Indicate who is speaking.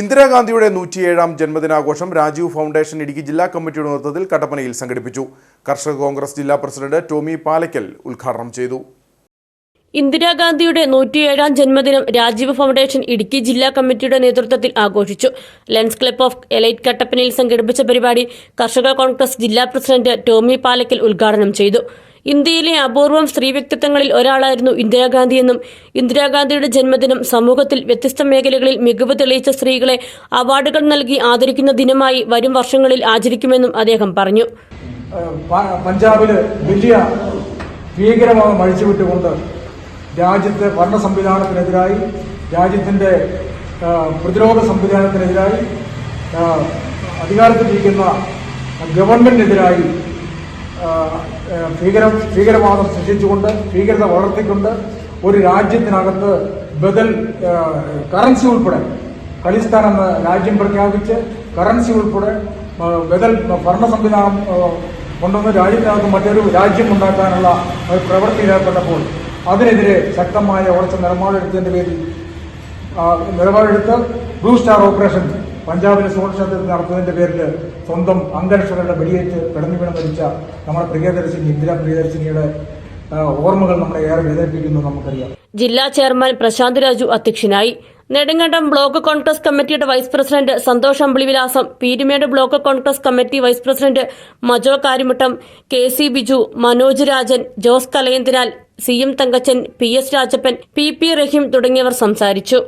Speaker 1: ഇന്ദിരാഗാന്ധിയുടെ നൂറ്റിയേഴാം ജന്മദിനാഘോഷം രാജീവ് ഫൗണ്ടേഷൻ ഇടുക്കി ജില്ലാ കമ്മിറ്റിയുടെ നേതൃത്വത്തിൽ കട്ടപ്പനയിൽ സംഘടിപ്പിച്ചു. കർഷക കോൺഗ്രസ് ജില്ലാ പ്രസിഡന്റ് ടോമി പാലക്കൽ ഉദ്ഘാടനം ചെയ്തു.
Speaker 2: ഇന്ദിരാഗാന്ധിയുടെ നൂറ്റിയേഴാം ജന്മദിനം രാജീവ് ഫൗണ്ടേഷൻ ഇടുക്കി ജില്ലാ കമ്മിറ്റിയുടെ നേതൃത്വത്തിൽ ആഘോഷിച്ചു. ലെൻസ് ക്ലബ് ഓഫ് എലൈറ്റ് കട്ടപ്പനയിൽ സംഘടിപ്പിച്ച പരിപാടി കർഷക കോൺഗ്രസ് ജില്ലാ പ്രസിഡന്റ് ടോമി പാലക്കൽ ഉദ്ഘാടനം ചെയ്തു. ഇന്ത്യയിലെ അപൂർവം സ്ത്രീ വ്യക്തിത്വങ്ങളിൽ ഒരാളായിരുന്നു ഇന്ദിരാഗാന്ധിയെന്നും ഇന്ദിരാഗാന്ധിയുടെ ജന്മദിനം സമൂഹത്തിൽ വ്യത്യസ്ത മേഖലകളിൽ മികവ് തെളിയിച്ച സ്ത്രീകളെ അവാർഡുകൾ നൽകി ആദരിക്കുന്ന ദിനമായി വരും വർഷങ്ങളിൽ ആചരിക്കുമെന്നും അദ്ദേഹം പറഞ്ഞു.
Speaker 3: പഞ്ചാബിൽ വലിയ ഭീകരവാദം അഴിച്ചുവിട്ടുകൊണ്ട് രാജ്യത്തെ ഭരണ സംവിധാനത്തിനെതിരായി രാജ്യത്തിന്റെ പ്രതിരോധ സംവിധാനത്തിനെതിരായി അധികാരത്തിലിരിക്കുന്ന ഗവൺമെന്റിനെതിരായി ഭീകര ഭീകരവാദം സൃഷ്ടിച്ചുകൊണ്ട് ഭീകരത വളർത്തിക്കൊണ്ട് ഒരു രാജ്യത്തിനകത്ത് ബദൽ കറൻസി ഉൾപ്പെടെ ഖലിസ്ഥാൻ എന്ന രാജ്യം പ്രഖ്യാപിച്ച് കറൻസി ഉൾപ്പെടെ ബദൽ ഭരണ സംവിധാനം കൊണ്ടുവന്ന് രാജ്യത്തിനകത്ത് മറ്റൊരു രാജ്യം ഉണ്ടാക്കാനുള്ള ഒരു പ്രവൃത്തി ഏർപ്പെട്ടപ്പോൾ അതിനെതിരെ ശക്തമായ ഉറച്ച നിലപാടെടുത്തതിന്റെ പേരിൽ നിലപാടെടുത്ത് ബ്ലൂ സ്റ്റാർ ഓപ്പറേഷൻ പഞ്ചാബിലെ സുരക്ഷത്തിൽ നടത്തുന്നതിന്റെ പേരിൽ സ്വന്തം അംഗരക്ഷകരുടെ വെടിയേറ്റ് കിടന്നു വീണ് മരിച്ച നമ്മുടെ പ്രിയദർശിനി ഇന്ദിരാ പ്രിയദർശിനിയുടെ ഓർമ്മകൾ നമ്മളെ ഏറെ വേദനിപ്പിക്കുന്നു നമുക്കറിയാം.
Speaker 2: ജില്ലാ ചെയർമാൻ പ്രശാന്ത് രാജു അധ്യക്ഷനായി. നെടുങ്കണ്ടം ബ്ലോക്ക് കോൺഗ്രസ് കമ്മിറ്റിയുടെ vice president Santhosh Ambilivilasam Peermade block Congress committee vice president Majo Karimuttam K C Biju Manoj Rajan Jose Kalayanthinal C M Thankachan P S Rajappan P P Raheem തുടങ്ങിയവർ സംസാരിച്ചു.